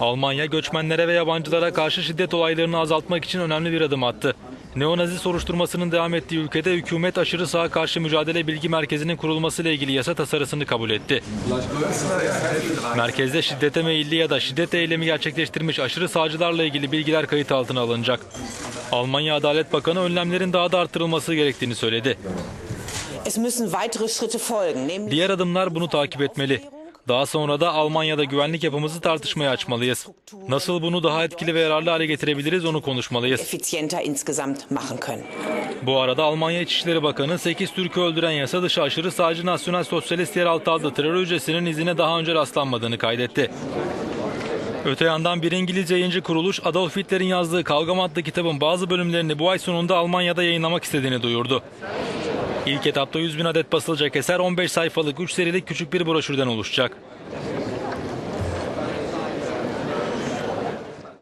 Almanya göçmenlere ve yabancılara karşı şiddet olaylarını azaltmak için önemli bir adım attı. Neonazi soruşturmasının devam ettiği ülkede hükümet aşırı sağa karşı mücadele bilgi merkezinin kurulmasıyla ilgili yasa tasarısını kabul etti. Merkezde şiddete meyilli ya da şiddet eylemi gerçekleştirmiş aşırı sağcılarla ilgili bilgiler kayıt altına alınacak. Almanya Adalet Bakanı önlemlerin daha da artırılması gerektiğini söyledi. Diğer adımlar bunu takip etmeli. Daha sonra da Almanya'da güvenlik yapımızı tartışmaya açmalıyız. Nasıl bunu daha etkili ve yararlı hale getirebiliriz onu konuşmalıyız. Bu arada Almanya İçişleri Bakanı 8 Türk'ü öldüren yasa dışı aşırı sağcı nasyonel sosyalist yeraltı adlı terör hücresinin izine daha önce rastlanmadığını kaydetti. Öte yandan bir İngiliz yayıncı kuruluş Adolf Hitler'in yazdığı Kavgam adlı kitabın bazı bölümlerini bu ay sonunda Almanya'da yayınlamak istediğini duyurdu. İlk etapta 100 bin adet basılacak eser 15 sayfalık 3 serilik küçük bir broşürden oluşacak.